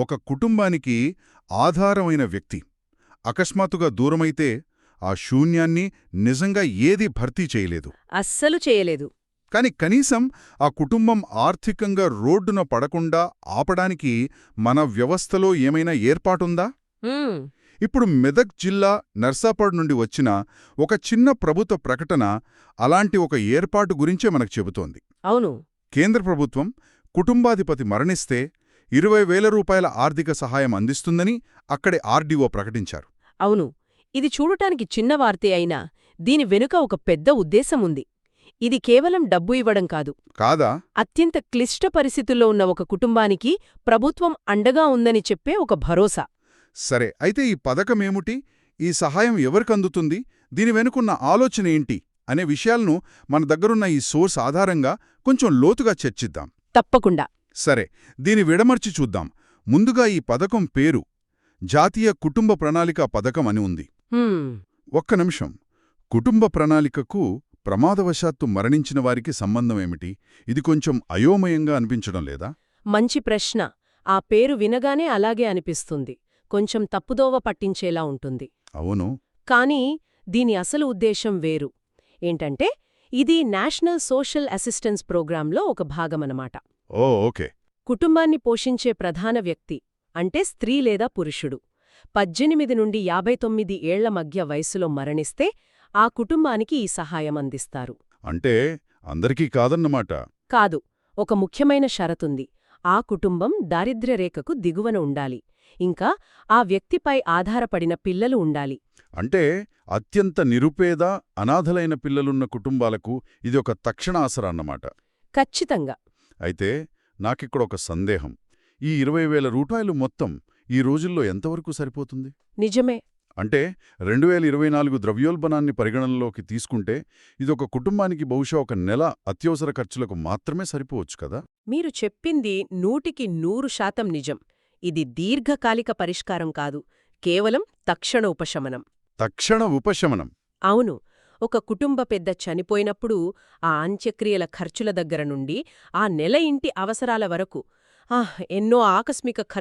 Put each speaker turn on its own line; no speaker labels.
ఒక కుటుంబానికి ఆధారమైన వ్యక్తి. అకస్మాత్తుగా దూరమైతే ఆ శూన్యాన్ని నిజంగా ఏదీ భర్తీ చేయలేదు.
అస్సలు చేయలేదు.
కాని కనీసం ఆ కుటుంబం ఆర్థికంగా రోడ్డున పడకుండా ఆపడానికి మన వ్యవస్థలో ఏమైనా ఏర్పాటుందా? ఇప్పుడు మెదక్ జిల్లా నర్సాపడ్ నుండి వచ్చిన ఒక చిన్న ప్రభుత్వ ప్రకటన అలాంటి ఒక ఏర్పాటు గురించే మనకు చెబుతోంది.
అవును.
కేంద్ర ప్రభుత్వం కుటుంబాధిపతి మరణిస్తే ఇరవై వేల రూపాయల ఆర్థిక సహాయం అందిస్తుందని అక్కడి ఆర్డీఓ ప్రకటించారు.
అవును ఇది చూడటానికి చిన్న వార్తే అయినా దీని వెనుక ఒక పెద్ద ఉద్దేశం ఉంది ఇది కేవలం డబ్బు ఇవ్వడం కాదు.
కాదా?
అత్యంత క్లిష్ట పరిస్థితుల్లో ఉన్న ఒక కుటుంబానికి ప్రభుత్వం అండగా ఉందని చెప్పే ఒక భరోసా.
సరే అయితే ఈ పథకమేమిటి? ఈ సహాయం ఎవరికందుతుంది దీని వెనుకున్న ఆలోచన ఏంటి? అనే విషయాలను మన దగ్గరున్న ఈ సోర్స్ ఆధారంగా కొంచెం లోతుగా చర్చిద్దాం.
తప్పకుండా.
సరే దీని విడమర్చి చూద్దాం. ముందుగా ఈ పథకం పేరు. జాతీయ కుటుంబ ప్రణాళిక పథకం అని ఉంది. ఒక్క నిమిషం. కుటుంబ ప్రణాళికకు ప్రమాదవశాత్తు మరణించిన వారికి సంబంధమేమిటి ఇది కొంచెం అయోమయంగా అనిపించడం లేదా?
మంచి ప్రశ్న. ఆ పేరు వినగానే అలాగే అనిపిస్తుంది. కొంచెం తప్పుదోవ పట్టించేలా ఉంటుంది.
అవును.
కానీ దీని అసలు ఉద్దేశం వేరు. ఏంటంటే ఇది నేషనల్ సోషల్ అసిస్టెన్స్ ప్రోగ్రాంలో ఒక భాగమనమాట.
ఓ ఓకే.
కుటుంబాన్ని పోషించే ప్రధాన వ్యక్తి అంటే స్త్రీ లేదా పురుషుడు. పద్దెనిమిది నుండి యాభై తొమ్మిది ఏళ్ళ మధ్య వయసులో మరణిస్తే ఆ కుటుంబానికి ఈ సహాయం అందిస్తారు.
అంటే అందరికీ కాదన్నమాట.
కాదు ఒక ముఖ్యమైన షరతుంది. ఆ కుటుంబం దారిద్ర్యరేఖకు దిగువన ఉండాలి. ఇంకా ఆ వ్యక్తిపై ఆధారపడిన పిల్లలు ఉండాలి.
అంటే అత్యంత నిరుపేద అనాథలైన పిల్లలున్న కుటుంబాలకు ఇది ఒక తక్షణ ఆసరా అన్నమాట.
ఖచ్చితంగా.
అయితే నాకిక్కడ ఒక సందేహం. ఈ ఇరవై వేల రూపాయలు మొత్తం ఈ రోజుల్లో ఎంతవరకు సరిపోతుంది?
నిజమే.
అంటే రెండు వేల ఇరవై నాలుగు ద్రవ్యోల్బణాన్ని పరిగణనలోకి తీసుకుంటే ఇదొక కుటుంబానికి బహుశా ఒక నెల అత్యవసర ఖర్చులకు మాత్రమే సరిపోవచ్చు కదా?
మీరు చెప్పింది నూటికి నూరు శాతం నిజం. ఇది దీర్ఘకాలిక పరిష్కారం కాదు. కేవలం తక్షణ ఉపశమనం.
తక్షణ ఉపశమనం.
అవును. ఒక కుటుంబ పెద్ద చనిపోయినప్పుడు ఆ అంత్యక్రియల ఖర్చుల దగ్గర నుండి ఆ నెల ఇంటి అవసరాల వరకు ఆహ్ ఎన్నో ఆకస్మిక ఖర్చు